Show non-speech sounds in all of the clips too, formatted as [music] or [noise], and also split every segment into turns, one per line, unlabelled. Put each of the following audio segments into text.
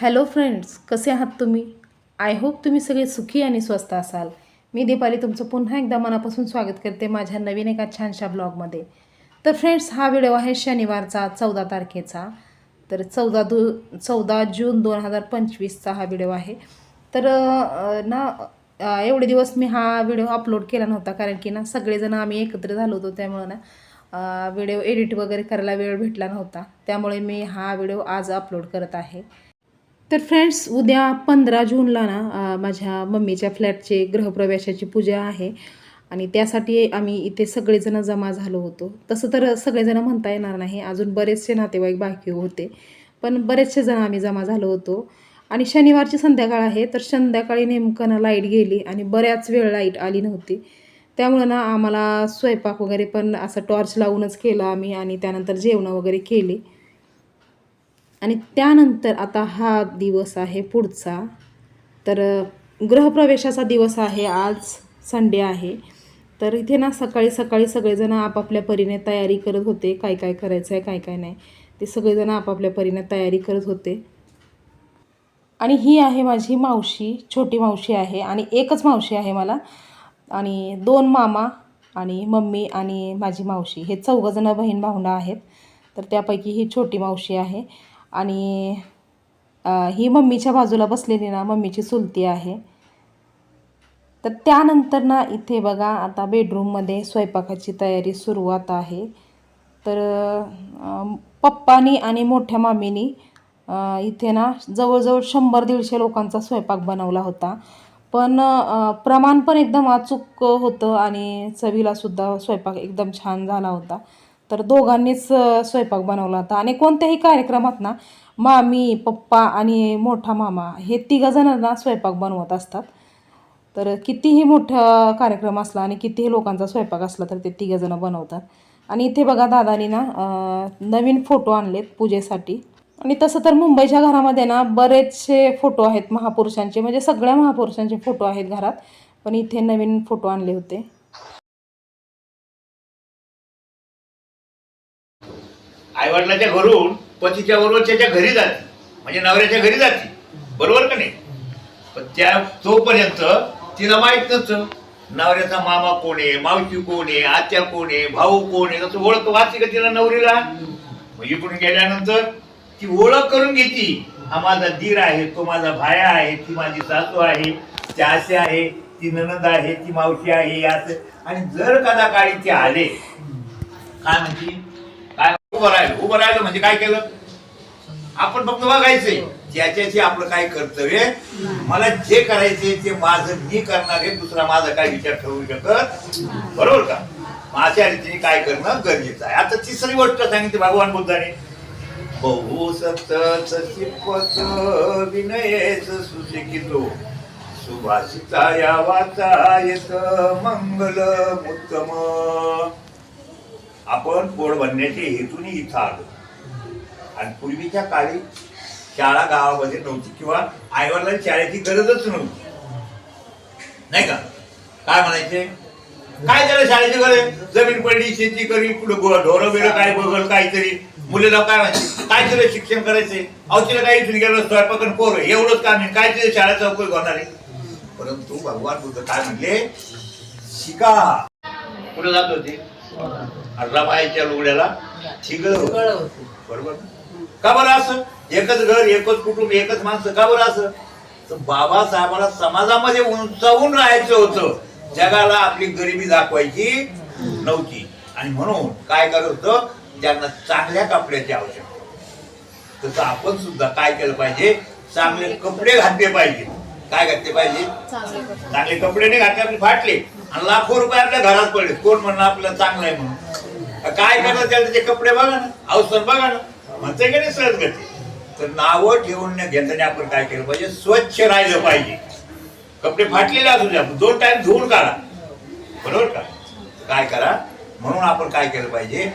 Hello friends कसे आहात तुम्ही? आय होप तुम्ही सगळे सुखी आणि स्वस्त असाल. मी दीपाली तुमचं पुन्हा एकदा मनापासून स्वागत करते माझ्या नवीन एका छानशा ब्लॉगमध्ये. तर फ्रेंड्स हा व्हिडिओ आहे शनिवारचा चौदा तारखेचा. तर चौदा दु चौदा जून दोन हजार पंचवीसचा हा व्हिडिओ आहे. तर ना एवढे दिवस मी हा व्हिडिओ अपलोड केला नव्हता कारण की ना सगळेजण आम्ही एकत्र झालो होतो त्यामुळं ना व्हिडिओ एडिट वगैरे करायला वेळ भेटला नव्हता. त्यामुळे मी हा व्हिडिओ आज अपलोड करत आहे. तर फ्रेंड्स उद्या पंधरा जूनला ना माझ्या मम्मीच्या फ्लॅटचे गृहप्रवेशाची पूजा आहे. आणि त्यासाठी आम्ही इथे सगळेजण जमा झालो होतो. तसं तर सगळेजण म्हणता येणार नाही. अजून बरेचसे नातेवाईक बाकी होते. पण बरेचसे जण आम्ही जमा झालो होतो. आणि शनिवारची संध्याकाळ आहे तर संध्याकाळी नेमकं ना लाइट गेली आणि बऱ्याच वेळ लाइट आली नव्हती. त्यामुळं ना आम्हाला स्वयंपाक वगैरे पण असं टॉर्च लावूनच केलं आम्ही आणि त्यानंतर जेवणं वगैरे केली. आणि त्यानंतर आता हा दिवस आहे पुढचा. तर गृहप्रवेशाचा दिवस आहे आज संडे आहे. तर इथे ना सकाळी सकाळी सगळेजण आपापल्या परीने तयारी करत होते. काय काय करायचं आहे काय काय नाही. ते सगळेजण आपापल्या परीने तयारी करत होते. आणि ही आहे माझी मावशी छोटी मावशी आहे आणि एकच मावशी आहे मला. आणि दोन मामा आणि मम्मी आणि माझी मावशी. हे चौघजणं बहीण भावंडं आहेत. तर त्यापैकी ही छोटी मावशी आहे. आणि ही मम्मीच्या बाजूला बसलेली ना मम्मीची चुलती आहे. तर त्यानंतर ना इथे बघा आता बेडरूममध्ये स्वयंपाकाची तयारी सुरुवात आहे. तर पप्पानी आणि मोठ्या मामीनी इथे ना जवळजवळ शंभर दीडशे लोकांचा स्वयंपाक बनवला होता. पण प्रमाण पण एकदम अचूक होतं आणि चवीलासुद्धा स्वयंपाक एकदम छान झाला होता. तर दोघांनीच स्वयंपाक बनवला होता. आणि कोणत्याही कार्यक्रमात ना मामी पप्पा आणि मोठा मामा हे तिघंजणांना स्वयंपाक बनवत असतात. तर कितीही मोठा कार्यक्रम असला आणि कितीही लोकांचा स्वयंपाक असला तर ते तिघंजणं बनवतात. आणि इथे बघा दादानी ना नवीन फोटो आणलेत पूजेसाठी. आणि तसं तर मुंबईच्या घरामध्ये ना बरेचसे फोटो आहेत महापुरुषांचे. म्हणजे सगळ्या महापुरुषांचे फोटो आहेत घरात. पण इथे नवीन फोटो आणले होते.
आईवडिलाच्या घरून पतीच्या बरोबर त्याच्या घरी जाते. म्हणजे नवऱ्याच्या घरी जाते. बरोबर का नाही? पण त्या तोपर्यंत तिला माहीत नसतं नवऱ्याचा मामा कोण आहे मावशी कोण आहे आत्या कोण आहे भाऊ कोण आहे तसं ओळख वाचते का तिला नवरीला? मग इकडून गेल्यानंतर ती ओळख करून घेती. हा माझा दीर आहे तो माझा भाया आहे ती माझी सासू आहे ती असे आहे ती ननद आहे ती मावशी आहे असं. आणि जर कदा काळी ते आले काय म्हणते उभं राहिलं. उभं राहिलं म्हणजे काय केलं? आपण फक्त बघायचंय. ज्याच्याशी आपलं काय कर्तव्य मला जे करायचे ते माझं मी करणार आहे दुसरा माझा काय विचार ठरवू शकत बरोबर का? माझ्या रीतीने काय करणं गरजेचं आहे. आता तिसरी गोष्ट सांगितली भगवान बुद्धाने. बहु सतत शिपत विनयेच सुशिकितो सुभाषिता या वाचा येत मंगल उत्तम आपण पोट बनण्याच्या हेतूने इथं आलो. आणि पूर्वीच्या काळी शाळा गावामध्ये नव्हती किंवा आईवडिलांना शाळेची गरजच नव्हती. नाही का? काय म्हणायचे? काय झालं शाळेची गरज जमीन पडली शेती करी पुढे ढोरं बिरं काय बघल काहीतरी. मुलीला काय म्हणायचे? काय तिला शिक्षण करायचे अहो काही इथून गेलं स्वयंपाक आणि एवढंच काम नाही काय तिथे शाळेचा उपयोग होणार आहे? परंतु भगवान बुद्ध काय म्हणले? शिका. कुठे जात होते? रमाईच्या लुगड्याला होतं. बरोबर? का बरं असं? एकच घर एकच कुटुंब एकच माणसं. का बरं असं? तर बाबासाहेबाला समाजामध्ये उंचावून राहायचं होतं. जगाला आपली गरिबी दाखवायची नव्हती. आणि म्हणून काय करत होतं? त्यांना चांगल्या कपड्याची आवश्यकता. तसं आपण सुद्धा काय केलं पाहिजे? चांगले कपडे. घातले पाहिजे. काय घातले पाहिजे? चांगले कपडे. नाही घातले आपले फाटले. आणि लाखो रुपये आपल्या घरात पडले. कोण म्हणणं आपल्याला चांगलं आहे म्हणून? काय करतात त्याला त्याचे कपडे बघा ना अवसर बघा ना. म्हणते का नाही सहज गती. तर नावं ठेवून न घेताना आपण काय केलं पाहिजे? स्वच्छ राहिलं पाहिजे. कपडे फाटलेले असू द्या दोन टाइम धुवून काढा. बरोबर का? काय करा? म्हणून आपण काय केलं पाहिजे?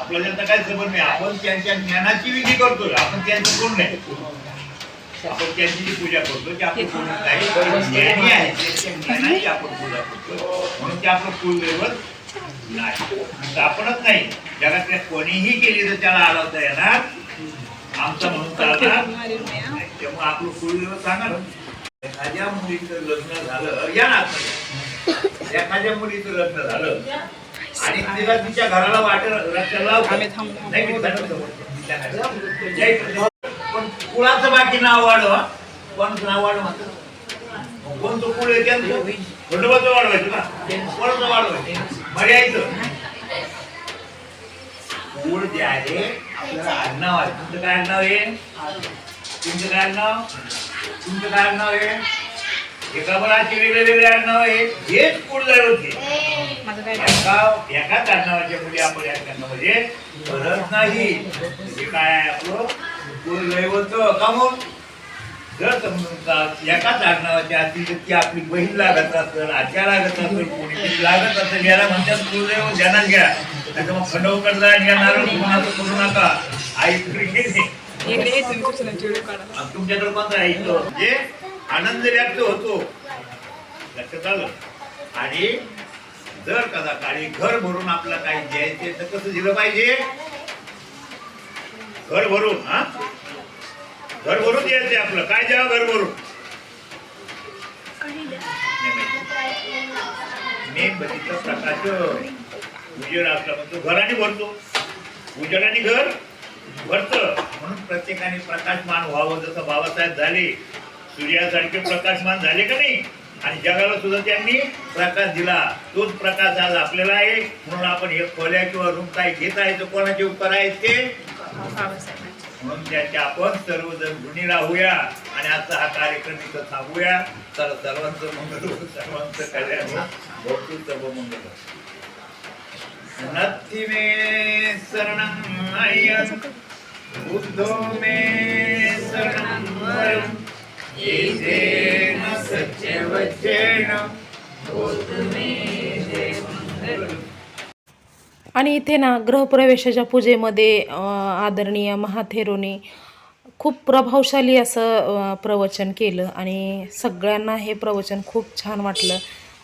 आपल्याला त्यांचा काय संबंध नाही. आपण त्यांच्या ज्ञानाची विधी करतोय. आपण त्यांचं कोण नाही? आपण त्यांची जी पूजा करतो की आपण कोणी नाही. ज्ञानी आहे. आपण करतो म्हणून ते आपलं कुलदैवत नाही आपणच नाही जगातल्या कोणीही केली तर त्याला आळवता येणार आमचा म्हणून चालणार त्यामुळे आपलं पूर्वीला सांगा एखाद्या मुलीचं लग्न झालं या ना आतमध्ये. एखाद्या मुलीचं लग्न झालं आणि तिला तिच्या घराला वाटेल रस्त्याला नाही मी जाणार समोर. तिच्या घराला. जय कृष्ण. पण कुळाचं बाकी नाव वाढव. कोणाचं नाव म्हणतात? कोणतं कुळ आहे त्यांचं? खंडोबाचं वाढवायचं का? कोणाचं वाढवायचं? मर्यायचं. कुळ जे आहे आपल्याला आडनाव आहे. तुमचं काय आडनाव आहे? तुमचं काय आडनाव? तुमचं काय आडनाव आहे? एका मुलाचे वेगळे वेगळे आडनाव आहे. हेच कुळ दैवत आहे एका एकाच आडनावाच्या मुली आपण म्हणजे फरक नाही. हे काय आहे आपलं? कुळ दैवत का मग? जर आडनावाच्या असतील तर ती आपली बहीण लागत असेल आज्या लागत असेल कोणी लागत असेल याला म्हणतात ध्यानात घ्या. मग खंडवकर जा आणि या नारळ कोणाचं करू नका. आई तुमच्याकडे इथं? म्हणजे आनंद व्यक्त होतो. लक्षात आलं? आणि जर कदा काळी घर भरून आपलं काही द्यायचे तर कसं दिलं पाहिजे? घर भरून हा? घर भरून द्यायचे आपलं. काय द्यावं घर भरून मेणबत्तीचा प्रकाश उजेड असला पण तो घराने भरतो. उजेडाने घर भरत. म्हणून प्रत्येकाने प्रकाशमान व्हावं. जसं बाबासाहेब झाले सूर्यासारखे प्रकाशमान झाले का नाही? आणि जगाला सुद्धा त्यांनी प्रकाश दिला. तोच प्रकाश आज आपल्याला आहे. म्हणून आपण हे खोल्या किंवा रूम काय घेत आहे तर कोणाचे उपकार आहेत ते? म्हणून त्याचे आपण सर्वजण गुणी राहूया आणि आजचा हा कार्यक्रम इथं थांबूया तर सर्वांचं मंगल सर्वांचं कल्याण भरपूर सर्व मंगल हो. मे शरणं अय्यं बुद्धो मे शरणं वरं येतेन सत्यवचेन होतु मे देवं.
आणि इथे ना ग्रहप्रवेशाच्या पूजेमध्ये आदरणीय महाथेरोने खूप प्रभावशाली असं प्रवचन केलं आणि सगळ्यांना हे प्रवचन खूप छान वाटलं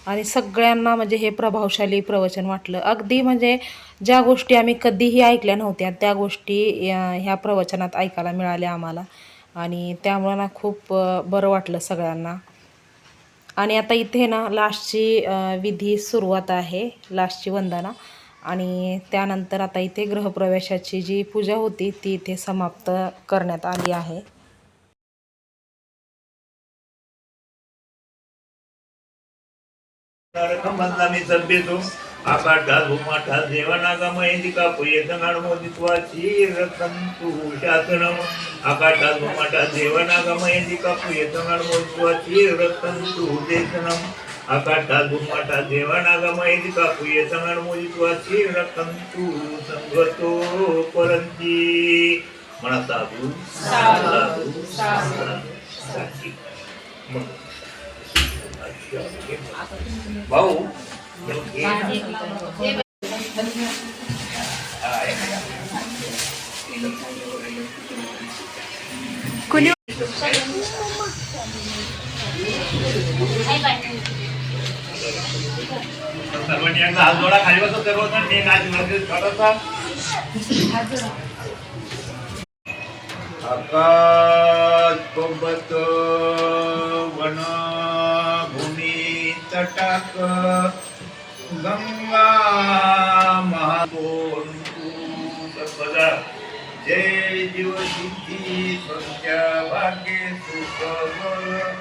आणि सगळ्यांना म्हणजे हे प्रभावशाली प्रवचन वाटलं. अगदी म्हणजे ज्या गोष्टी आम्ही कधीही ऐकल्या नव्हत्या त्या गोष्टी ह्या प्रवचनात ऐकायला मिळाल्या आम्हाला. आणि त्यामुळं ना खूप बरं वाटलं सगळ्यांना. आणि आता इथे ना लास्टची विधी सुरुवात आहे लास्टची वंदना. आणि त्यानंतर आता इथे गृहप्रवेशाची जी पूजा होती ती इथे समाप्त करण्यात आली आहे.
नरकमधला akata gumata devanagama idika kuya sangana mojitva chira kantu sangato paranti mana sadhu sadhu sadhu sadhu bau
Kuliah.
सर्वांनी एकदा हात जोडा खाली बसत सर्वजण वरती थोडासा आकाश वन भूमी तटाक गंगा महाकोण सर्वदा जय जीव सिद्धी संख्या भाग्य सुख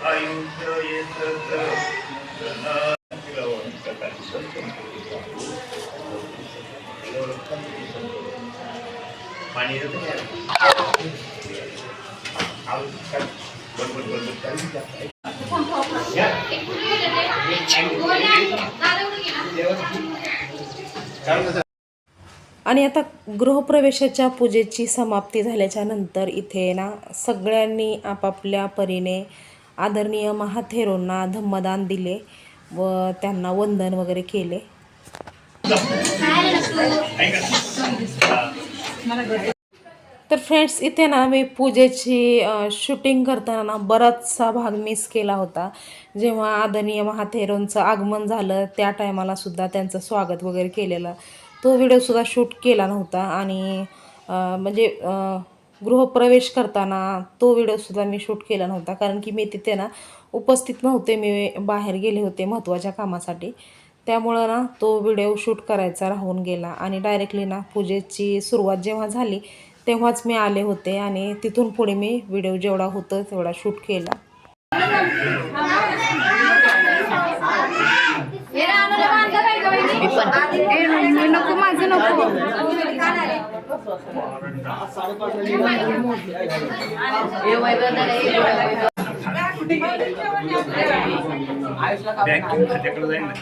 आयुष्य येत पाणी येतं
आणि आता गृहप्रवेशाच्या पूजेची समाप्ती झाल्याच्यानंतर इथे ना सगळ्यांनी आपापल्या परीने आदरणीय महाथेरोंना धम्मदान दिले. व त्यांना वंदन वगैरे केले. तर फ्रेंड्स इथे ना मी पूजेची शूटिंग करताना ना बराचसा भाग मिस केला होता. जेव्हा आदरणीय महाथेरोंचं आगमन झालं त्या टायमाला सुद्धा त्यांचं स्वागत वगैरे केलेलं. तो व्हिडिओसुद्धा शूट केला नव्हता आणि म्हणजे गृहप्रवेश करताना तो व्हिडिओसुद्धा मी शूट केला नव्हता. कारण की मी तिथे ना उपस्थित नव्हते मी बाहेर गेले होते महत्त्वाच्या कामासाठी. त्यामुळं ना तो व्हिडिओ शूट करायचा राहून गेला आणि डायरेक्टली ना पूजेची सुरुवात जेव्हा झाली तेव्हाच मी आले होते आणि तिथून पुढे मी व्हिडिओ जेवढा होतं तेवढा शूट केला.
नको
बँकिंग खात्याकडे जाईल ना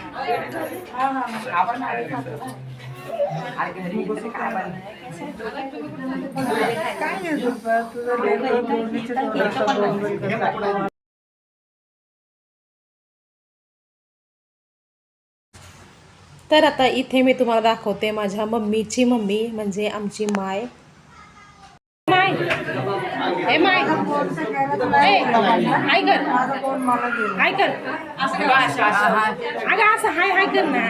तर आता इथे मी तुम्हाला दाखवते माझ्या मम्मीची मम्मी म्हणजे आमची माय. माय ए माय. ए, हाय कर. हाय कर. अगं असं हाय हाय कर ना.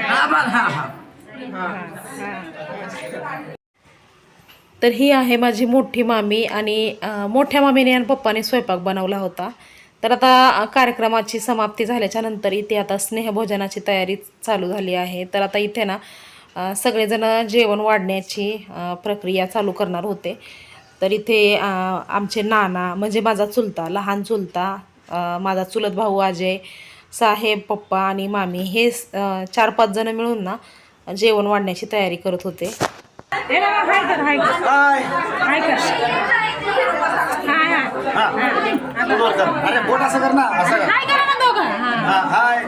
तर ही आहे माझी मोठी मामी आणि मोठ्या मामीने आणि पप्पाने स्वयंपाक बनवला होता. तर आता कार्यक्रमाची समाप्ती झाल्याच्यानंतर इथे आता स्नेहभोजनाची तयारी चालू झाली आहे. तर आता इथे ना सगळेजण जेवण वाढण्याची प्रक्रिया चालू करणार होते. तर इथे आमचे नाना म्हणजे माझा चुलता लहान चुलता माझा चुलत भाऊ अजय साहेब पप्पा आणि मामी हे चार पाच जण मिळून ना जेवण वाढण्याची तयारी करत होते ए बाबा, हाय कर, हाय कर. हाय कर. हाय, हाय.
अरे बोट असं कर ना असं कर.
हाय करा ना दोघं. हा.
हा, हाय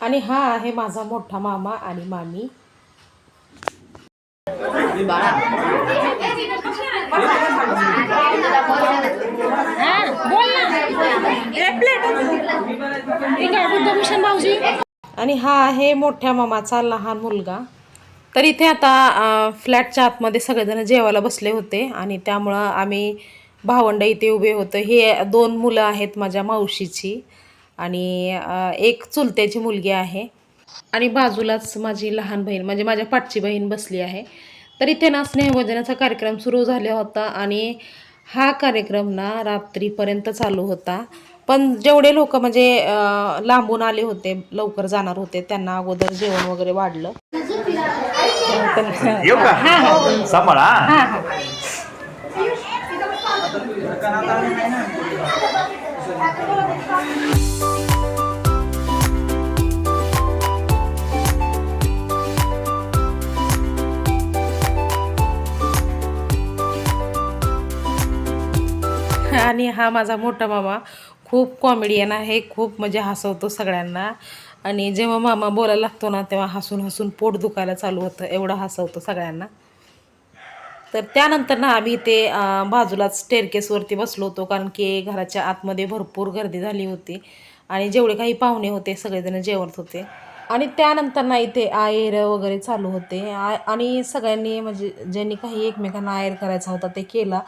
आणि हा आहे माझा मोठा मामा आणि मामी हा, बोल ना. भाऊजी आणि हा आहे मोठ्या मामाचा लहान मुलगा. तर इथे आता फ्लॅटच्या आतमध्ये सगळेजण जेवायला बसले होते आणि त्यामुळं आम्ही भावंड इथे उभे होतो. हे दोन मुलं आहेत माझ्या मावशीची आणि एक चुलत्याची मुलगी आहे. आणि बाजूलाच माझी लहान बहीण म्हणजे माझ्या पाठची बहीण बसली आहे. तर इथे ना स्नेहभोजनाचा कार्यक्रम सुरू झाला होता आणि हा कार्यक्रम ना रात्रीपर्यंत चालू होता. पण जेवढे लोक म्हणजे लांबून आले होते लवकर जाणार होते त्यांना अगोदर जेवण वगैरे वाढलं.
हा.
आणि हा माझा मोठा मामा खूप कॉमेडियन आहे खूप म्हणजे हसवतो सगळ्यांना. आणि जेव्हा मामा बोलायला लागतो ना तेव्हा हसून हसून पोट दुखायला चालू होतं एवढा हसवतो सगळ्यांना. तर त्यानंतर ना आम्ही ते बाजूलाच स्टेअरकेसवरती बसलो होतो कारण की घराच्या आतमध्ये भरपूर गर्दी झाली होती. आणि जेवढे काही पाहुणे होते सगळेजण जेवत होते. आणि त्यानंतर ना इथे आयर वगैरे चालू होते. आ- आणि सगळ्यांनी म्हणजे ज्यांनी काही एकमेकांना आयर करायचा होता ते केला.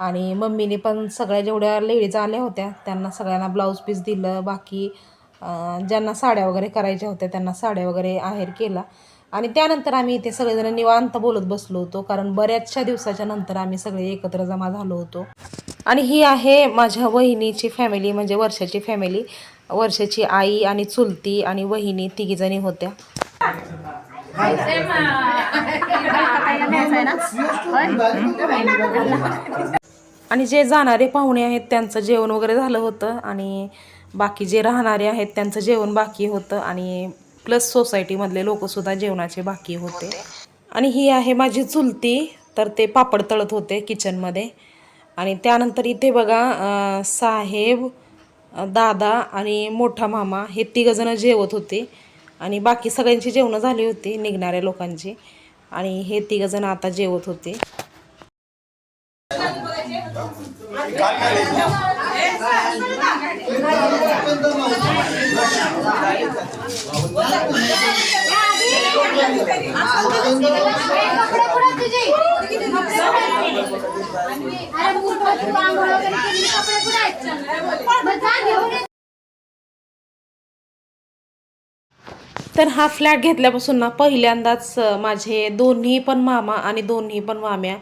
आणि मम्मीने पण सगळ्या जेवढ्या लेडीज आल्या होत्या त्यांना सगळ्यांना ब्लाऊज पीस दिलं. बाकी ज्यांना साड्या वगैरे करायच्या होत्या त्यांना साड्या वगैरे आहेर केला. आणि त्यानंतर आम्ही इथे सगळेजण निवांत बोलत बसलो होतो कारण बऱ्याचशा दिवसाच्या नंतर आम्ही सगळे एकत्र जमा झालो होतो. आणि ही आहे माझ्या वहिनीची फॅमिली म्हणजे वर्षाची फॅमिली वर्षाची आई आणि चुलती आणि वहिनी तिघीजणी होत्या. [laughs] [laughs] आणि जे जाणारे पाहुणे आहेत त्यांचं जेवण वगैरे झालं होतं आणि बाकी जे राहणारे आहेत त्यांचं जेवण बाकी होतं आणि प्लस सोसायटीमधले लोकसुद्धा जेवणाचे बाकी होते. आणि ही आहे माझी चुलती तर ते पापड तळत होते किचनमध्ये आणि त्यानंतर इथे बघा साहेब दादा आणि मोठा मामा हे तिघंजणं जेवत होते. आणि बाकी सगळ्यांची जेवणं झाली होती निघणाऱ्या लोकांची. आणि हे तिघंजणं आता जेवत होते. तर हा फ्लॅट घेतल्यापासून ना पहिल्यांदाच माझे दोन्ही पण मामा आणि दोन्ही पण माम्या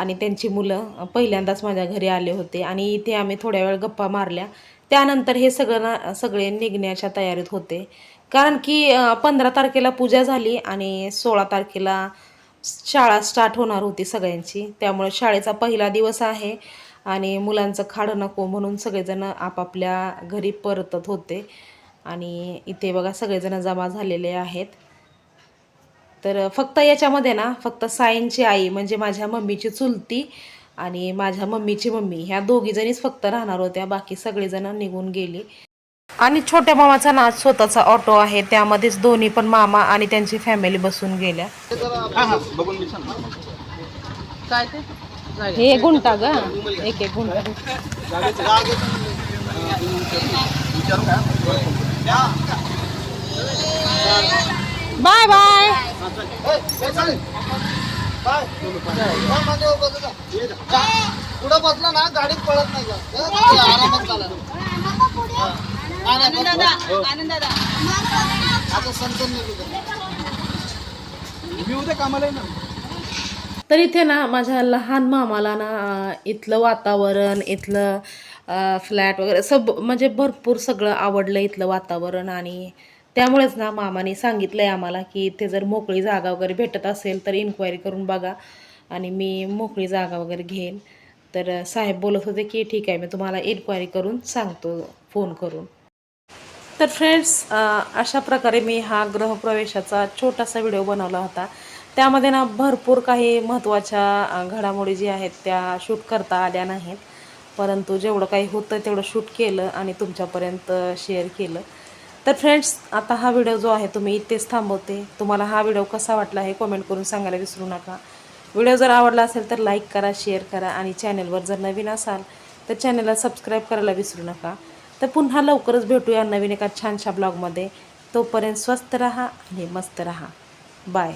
आणि त्यांची मुलं पहिल्यांदाच माझ्या घरी आले होते आणि इथे आम्ही थोड्या वेळ गप्पा मारल्या. त्यानंतर हे सगळं ना सगळे निघण्याच्या तयारीत होते. कारण की पंधरा तारखेला पूजा झाली आणि सोळा तारखेला शाळा स्टार्ट होणार होती सगळ्यांची. त्यामुळे शाळेचा पहिला दिवस आहे आणि मुलांचं खाडं नको म्हणून सगळेजण आपापल्या घरी परतत होते. आणि इथे बघा सगळेजण जमा झालेले आहेत. तर फक्त याच्यामध्ये ना फक्त सायनची आई म्हणजे माझ्या मम्मीची चुलती आणि माझ्या मम्मीची मम्मी ह्या दोघीजणीच फक्त राहणार होत्या बाकी सगळेजण निघून गेली. आणि छोट्या मामाचा ना स्वतःचा ऑटो आहे त्यामध्येच दोन्ही पण मामा आणि त्यांची फॅमिली बसून गेल्या. हे गुंटा ग. एक एक गुंटा बाय बाय.
पुढे बसला ना गाडीत पळत नाही का ते आरामात चाला आता संतन मी उद्या कामाला ना
तर इथे ना माझ्या लहान मामाला ना इथलं वातावरण इथलं फ्लॅट वगैरे सब म्हणजे भरपूर सगळं आवडलं इथलं वातावरण आणि त्यामुळेच ना मामाने सांगितलं आहे आम्हाला की इथे जर मोकळी जागा वगैरे भेटत असेल तर इन्क्वायरी करून बघा. आणि मी मोकळी जागा वगैरे घेईन. तर साहेब बोलत होते की ठीक आहे मी तुम्हाला इन्क्वायरी करून सांगतो फोन करून. तर फ्रेंड्स अशा प्रकारे मी हा गृहप्रवेशाचा छोटासा व्हिडिओ बनवला होता. त्यामध्ये ना भरपूर काही महत्त्वाच्या घडामोडी जी आहेत त्या शूट करता आल्या नाहीत. परंतु जेवढं काही होतं तेवढं शूट केलं आणि तुमच्यापर्यंत शेअर केलं. तर फ्रेंड्स आता हा व्हिडिओ जो आहे तुम्ही इथेच थांबवते. तुम्हाला हा व्हिडिओ कसा वाटला हे कमेंट करून सांगायला विसरू नका. व्हिडिओ जर आवडला असेल तर लाईक करा शेअर करा आणि चॅनलवर जर नवीन असाल तर चॅनलला सबस्क्राईब करायला विसरू नका. तर पुन्हा लवकरच भेटूया नवीन एका छानशा ब्लॉगमध्ये तोपर्यंत स्वस्त रहा आणि मस्त रहा. बाय